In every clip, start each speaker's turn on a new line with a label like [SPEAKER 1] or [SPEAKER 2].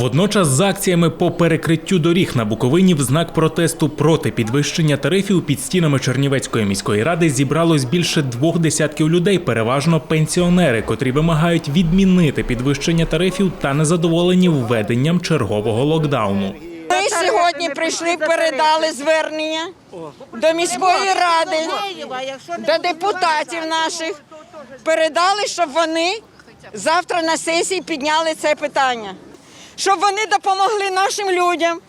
[SPEAKER 1] Водночас з акціями по перекриттю доріг на Буковині в знак протесту проти підвищення тарифів під стінами Чернівецької міської ради зібралось більше двох десятків людей, переважно пенсіонери, котрі вимагають відмінити підвищення тарифів та незадоволені введенням чергового локдауну.
[SPEAKER 2] Ми сьогодні прийшли, передали звернення до міської ради, до депутатів наших. Передали, щоб вони завтра на сесії підняли це питання, щоб вони допомогли нашим людям,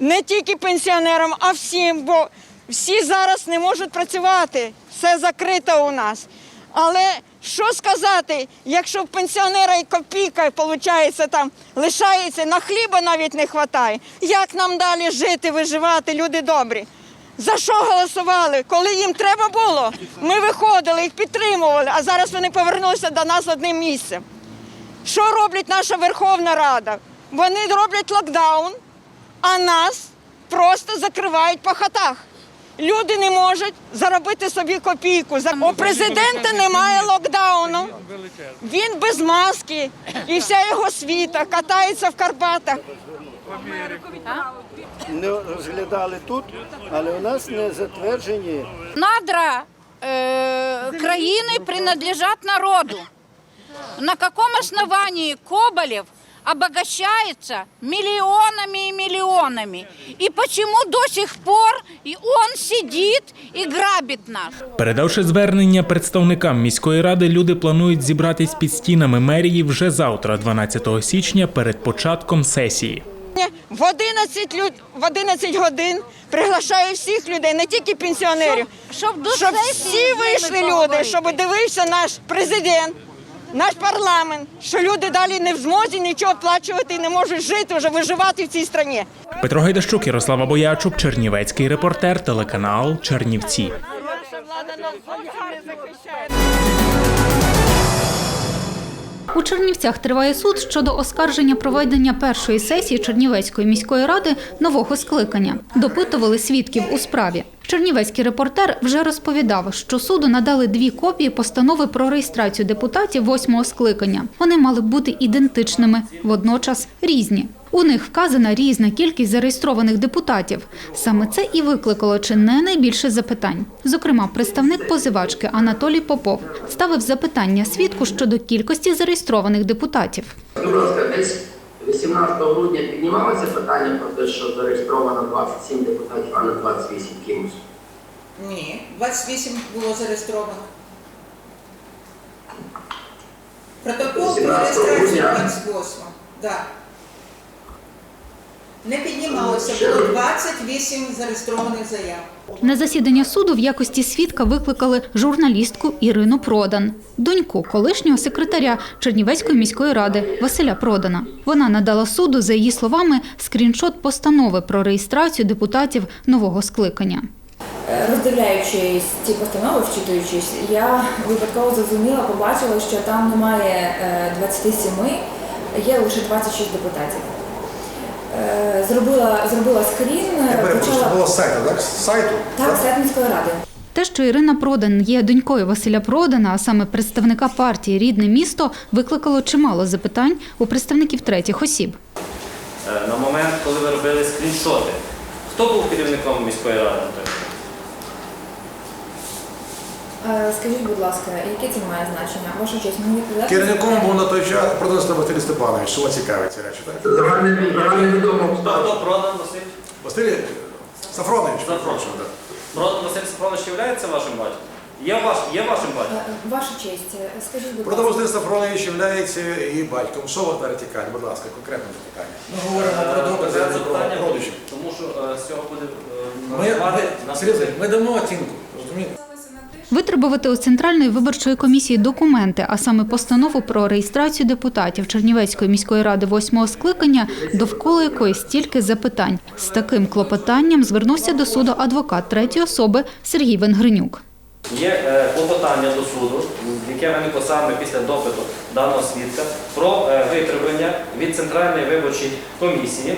[SPEAKER 2] не тільки пенсіонерам, а всім, бо всі зараз не можуть працювати. Все закрито у нас. Але що сказати, якщо в пенсіонера і копійка, виходить, там лишається, на хліба навіть не вистачає. Як нам далі жити, виживати, люди добрі? За що голосували? Коли їм треба було, ми виходили, їх підтримували, а зараз вони повернулися до нас одним місцем. Що робить наша Верховна Рада? Вони роблять локдаун, а нас просто закривають по хатах. Люди не можуть заробити собі копійку. У президента немає локдауну. Він без маски і вся його світа катається в Карпатах.
[SPEAKER 3] не розглядали тут, але у нас не затверджені
[SPEAKER 4] Надра э, краины принадлежат народу. На каком основании Коболев обогащается миллионами и миллионами? И почему до сих пор и он сидит и грабит нас?
[SPEAKER 1] Передавши звернення представникам міської ради, люди планують зібратись під стінами мерії вже завтра, 12 січня, перед початком сесії.
[SPEAKER 2] В 11, люд... в 11 годин приглашаю всіх людей, не тільки пенсіонерів,
[SPEAKER 4] Щоб до
[SPEAKER 2] щоб всі вийшли люди, щоб дивився наш президент, наш парламент, що люди далі не в змозі нічого оплачувати і не можуть жити, вже виживати в цій країні.
[SPEAKER 1] Петро Гайдащук, Ярослава Боячук, Чернівецький репортер, телеканал Чернівці.
[SPEAKER 5] У Чернівцях триває суд щодо оскарження проведення першої сесії Чернівецької міської ради нового скликання. Допитували свідків у справі. Чернівецький репортер вже розповідав, що суду надали дві копії постанови про реєстрацію депутатів восьмого скликання. Вони мали бути ідентичними, водночас різні. У них вказана різна кількість зареєстрованих депутатів. Саме це і викликало чи не найбільше запитань. Зокрема, представник позивачки Анатолій Попов ставив запитання свідку щодо кількості зареєстрованих депутатів.
[SPEAKER 6] Будь ласка, десь 18 грудня піднімалося питання про те, що зареєстровано 27 депутатів, а не 28 кимось.
[SPEAKER 7] Ні, 28 було зареєстровано. Протокол про реєстрацію
[SPEAKER 6] грудня.
[SPEAKER 7] 28. Да. Не піднімалося, було 28 зареєстрованих заяв.
[SPEAKER 5] На засідання суду в якості свідка викликали журналістку Ірину Продан, доньку колишнього секретаря Чернівецької міської ради Василя Продана. Вона надала суду, за її словами, скріншот постанови про реєстрацію депутатів нового скликання.
[SPEAKER 8] Роздивляючись ці постанови, вчитуючись, я випадково зрозуміла, побачила, що там немає е, 27, є лише 26 депутатів. Е, Зробила, зробила скрін,
[SPEAKER 9] Я перепрошую, це
[SPEAKER 8] почала
[SPEAKER 9] було з сайту, так? З сайту?
[SPEAKER 8] так, сайт міської ради.
[SPEAKER 5] Те, що Ірина Продан є донькою Василя Продана, а саме представника партії Рідне місто, викликало чимало запитань у представників третіх осіб.
[SPEAKER 10] Е, на момент, коли ви робили скріншоти. Хто був керівником міської ради? на той момент?
[SPEAKER 8] Е, Скажіть, будь ласка, яке це має значення? Ваша честь, мені відповідати?
[SPEAKER 9] Керівником був на той час продавець Василь Степанович, що вас цікавить ці речі, так?
[SPEAKER 6] Загальне загальновідомо.
[SPEAKER 10] Хто, хто продан Василь?
[SPEAKER 9] Василь Сафронович.
[SPEAKER 10] Сафронович.
[SPEAKER 9] так.
[SPEAKER 10] Продан Василь Сафронович є вашим батьком? Є, ваш, є вашим батьком?
[SPEAKER 8] Е, Ваша честь, е, скажіть, будь
[SPEAKER 9] Продав
[SPEAKER 8] ласка.
[SPEAKER 9] Василь Сафронович є і батьком. Що вас далі тікає, будь ласка, конкретне запитання. Ми говоримо про
[SPEAKER 10] Е,
[SPEAKER 9] докази, про родичів.
[SPEAKER 10] Тому що е, з цього буде е,
[SPEAKER 9] Ми, ми,
[SPEAKER 10] на
[SPEAKER 9] ми дамо оцінку, розумієте?
[SPEAKER 5] Витребувати у Центральної виборчої комісії документи, а саме постанову про реєстрацію депутатів Чернівецької міської ради восьмого скликання, довкола якої стільки запитань. З таким клопотанням звернувся до суду адвокат третьої особи Сергій Венгринюк.
[SPEAKER 10] Є е, клопотання до суду, яке виникло саме після допиту даного свідка, про е, витребування від Центральної виборчої комісії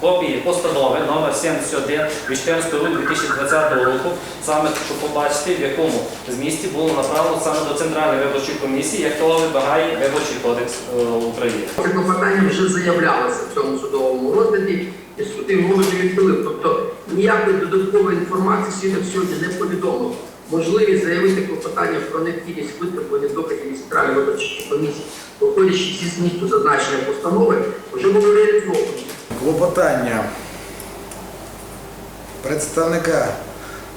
[SPEAKER 10] копії постанови номер 71 від 14 грудня 2020 року, саме щоб побачити, в якому змісті було направлено саме до Центральної виборчої комісії, як того вимагає Виборчий кодекс е, України.
[SPEAKER 6] Це клопотання вже заявлялося в цьому судовому розгляді, і суд його вже відхилив. Тобто ніякої додаткової інформації свідок сьогодні не повідомив. Можливість заявити клопотання про необхідність витребування доказів центральної виборчої комісії, виходячи зі змісту зазначеної постанови, вже було реалізовано.
[SPEAKER 9] Клопотання представника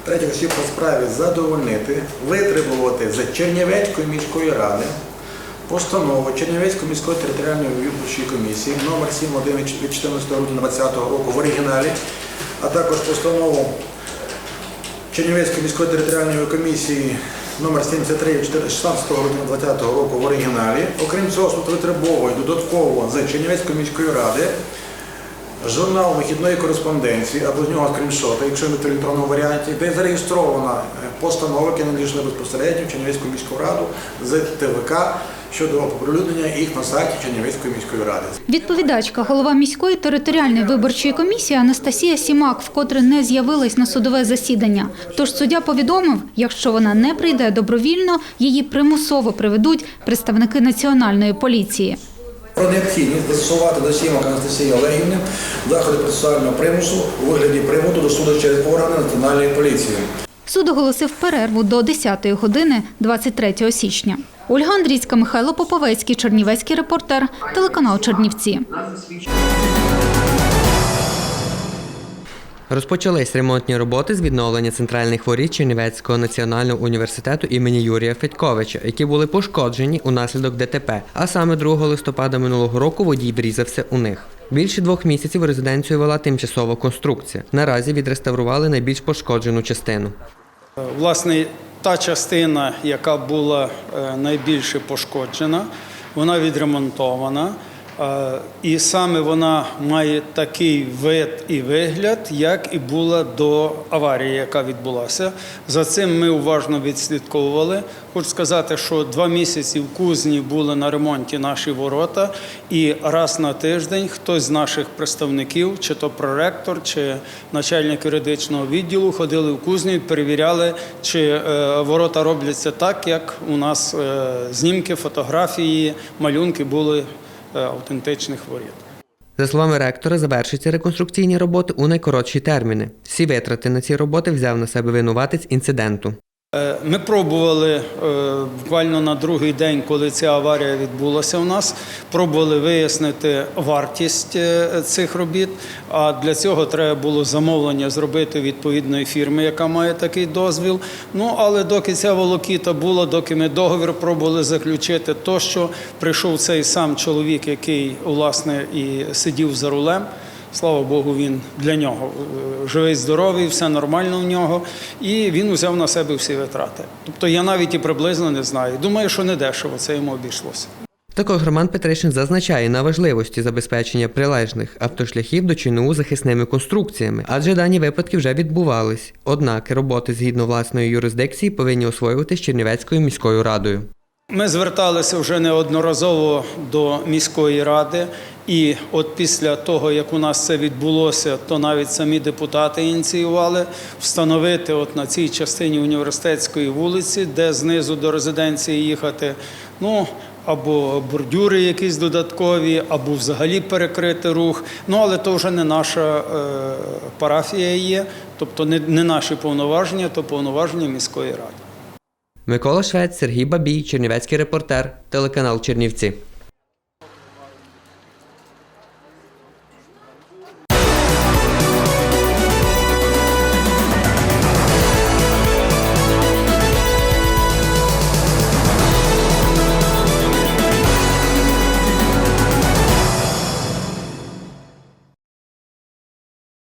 [SPEAKER 9] третіх осіб по справі задовольнити, витребувати з Чернівецької міської ради постанову Чернівецької міської територіальної виборчої комісії номер 71 від 14 грудня 2020 року в оригіналі, а також постанову Чернівецької міської територіальної комісії номер 73 від 16 грудня 2020 року в оригіналі. Окрім цього, суд витребовує додатково з Чернівецької міської ради журнал вихідної кореспонденції або з нього скріншоти, якщо не в електронному варіанті, де зареєстрована е, постанова, яка надійшла безпосередньо в Чернівецьку міську раду з ТВК щодо оприлюднення їх на сайті Чернівецької міської ради.
[SPEAKER 5] Відповідачка, голова міської територіальної виборчої комісії Анастасія Сімак, вкотре не з'явилась на судове засідання. Тож суддя повідомив, якщо вона не прийде добровільно, її примусово приведуть представники національної поліції.
[SPEAKER 9] Про необхідність застосувати до Сімок Анастасії Олегівни заходи процесуального примусу у вигляді приводу до суду через органи національної поліції.
[SPEAKER 5] Суд оголосив перерву до 10 години 23 січня. Ольга Андрійська, Михайло Поповецький, Чернівецький репортер, телеканал Чернівці.
[SPEAKER 11] Розпочались ремонтні роботи з відновлення центральних воріт Чернівецького національного університету імені Юрія Федьковича, які були пошкоджені унаслідок ДТП. А саме 2 листопада минулого року водій врізався у них. Більше двох місяців резиденцію вела тимчасова конструкція. Наразі відреставрували найбільш пошкоджену частину.
[SPEAKER 12] Власне, та частина, яка була е, найбільше пошкоджена, вона відремонтована. І саме вона має такий вид і вигляд, як і була до аварії, яка відбулася. За цим ми уважно відслідковували. Хочу сказати, що два місяці в кузні були на ремонті наші ворота, і раз на тиждень хтось з наших представників, чи то проректор, чи начальник юридичного відділу, ходили в кузню і перевіряли, чи е, ворота робляться так, як у нас е, знімки, фотографії, малюнки були автентичних воріт.
[SPEAKER 11] За словами ректора, завершаться реконструкційні роботи у найкоротші терміни. Всі витрати на ці роботи взяв на себе винуватець інциденту.
[SPEAKER 12] Е, Ми пробували е, буквально на другий день, коли ця аварія відбулася у нас, пробували вияснити вартість е, цих робіт. А для цього треба було замовлення зробити відповідної фірми, яка має такий дозвіл. Ну але доки ця волокіта була, доки ми договір пробували заключити, то що прийшов цей сам чоловік, який власне і сидів за рулем. Слава Богу, він для нього е, живий, здоровий, все нормально в нього, і він узяв на себе всі витрати. Тобто я навіть і приблизно не знаю. Думаю, що не дешево це йому обійшлося.
[SPEAKER 11] Також Роман Петришин зазначає на важливості забезпечення прилежних автошляхів до ЧНУ захисними конструкціями, адже дані випадки вже відбувались. Однак роботи згідно власної юрисдикції повинні освоюватись Чернівецькою міською радою.
[SPEAKER 12] Ми зверталися вже неодноразово до міської ради, і от після того, як у нас це відбулося, то навіть самі депутати ініціювали встановити от на цій частині університетської вулиці, де знизу до резиденції їхати. Ну, або бордюри якісь додаткові, або взагалі перекрити рух. Ну, але то вже не наша е, парафія є, тобто не, не наші повноваження, то повноваження міської ради.
[SPEAKER 11] Микола Швець, Сергій Бабій, Чернівецький репортер, телеканал Чернівці.